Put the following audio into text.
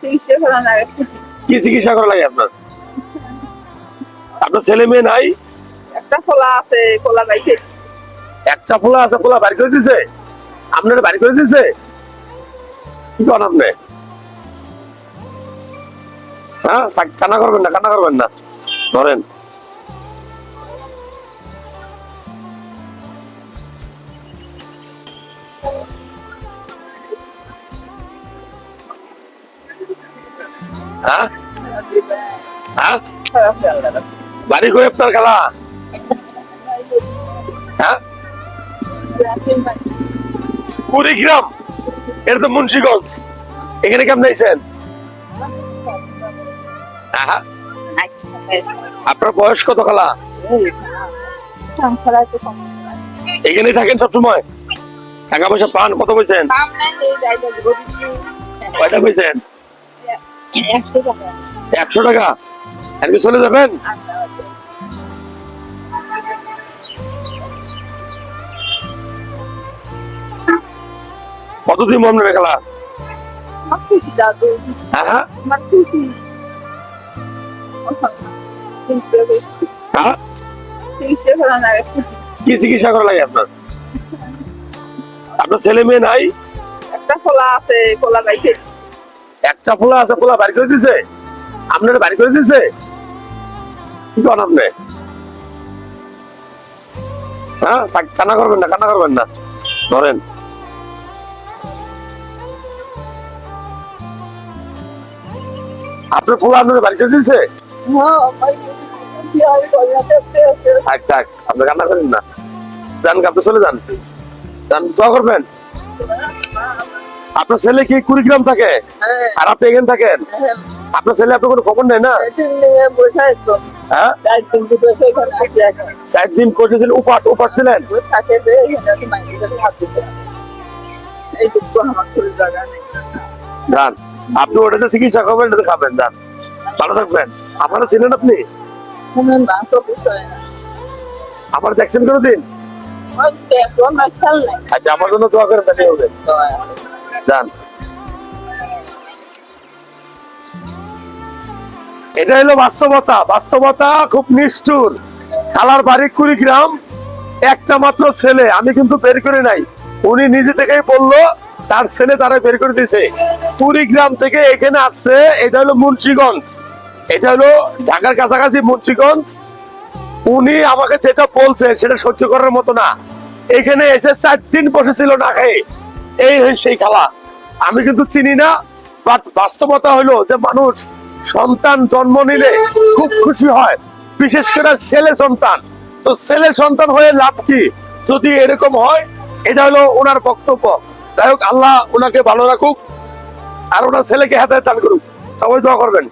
চিকিৎসা করা লাগে কি চিকিৎসা করা লাগে আপনার? আপনার ছেলে মেয়ে নাই? একটা খোলা আছে খোলা বাইকে একটা ফোলা আছে ফোলা বাড়ি করে দিছে? আপনার বাড়ি করে দিছে? কি করেন আপনি? হ্যাঁ কান্না করবেন না কান্না করবেন না। ধরেন। হ্যাঁ হ্যাঁ বাড়ি আপনার খেলা হ্যাঁ কুড়িগ্রাম এটা তো মুন্সিগঞ্জ। এখানে কেমন আইছেন আপনার বয়স কত খালা এখানে থাকেন সবসময়? টাকা পয়সা পান? কত পয়সেন কয়টা পয়সেন একশো টাকা। চলে যাবেন? কতদিন মন নেবে খেলা? আমার খুশি দাদু হ্যাঁ হ্যাঁ। হ্যাঁ? কি চিকিৎসা করা লাগে আপনার? আপনার ছেলে মেয়ে নাই? একটা খোলা আছে, খোলা বাইকে একটা ফোলা আছে ফোলা বাড়ি করে দিছে? আপনার বাড়ি করে দিছে? কি করেন আপনি? হ্যাঁ কান্না করবেন না কান্না করবেন না। ধরেন। আপনার ফোলা আপনার বাড়ি করে দিছে? থাক থাক আপনি কান্না করেন না। যান আপনি চলে যান। যান দোয়া করবেন। আপনার ছেলে কি কুড়িগ্রাম থাকে? আর আপনি এখানে থাকেন? আপনার ছেলে আপনার কোনো খবর নেই না? হ্যাঁ? চার দিন করতেছিলেন উপাস উপাস ছিলেন যান আপনি ওটাতে চিকিৎসা করবেন এটাতে খাবেন যান ভালো থাকবেন। আপনারা ছিলেন আপনি? আমার দেখছেন কোনোদিন? আচ্ছা আমার জন্য দোয়া করেন তাহলে হবে। যান এটা হলো বাস্তবতা। বাস্তবতা খুব নিষ্ঠুর। খালার বাড়ি কুড়িগ্রাম, একটা মাত্র ছেলে, আমি কিন্তু বের করে নাই। উনি নিজে থেকেই বলল, তার ছেলে তারা বের করে দিয়েছে কুড়িগ্রাম থেকে এখানে আসছে, এটা হলো মুন্সিগঞ্জ। এটা হলো ঢাকার কাছাকাছি মুন্সিগঞ্জ। উনি আমাকে যেটা বলছে, সেটা সহ্য করার মতো না। এখানে এসে চার দিন বসেছিল না খেয়ে। এই সেই খেলা। আমি কিন্তু চিনি না বাট বাস্তবতা হলো যে মানুষ সন্তান জন্ম নিলে খুব খুশি হয়। বিশেষ করে ছেলে সন্তান। তো ছেলে সন্তান হয়ে লাভ কি? যদি এরকম হয়, এটা হলো ওনার বক্তব্য। যাই হোক, আল্লাহ ওনাকে ভালো রাখুক, আর ওনার ছেলেকে হাতে দান করুক। সবাই দোয়া করবেন।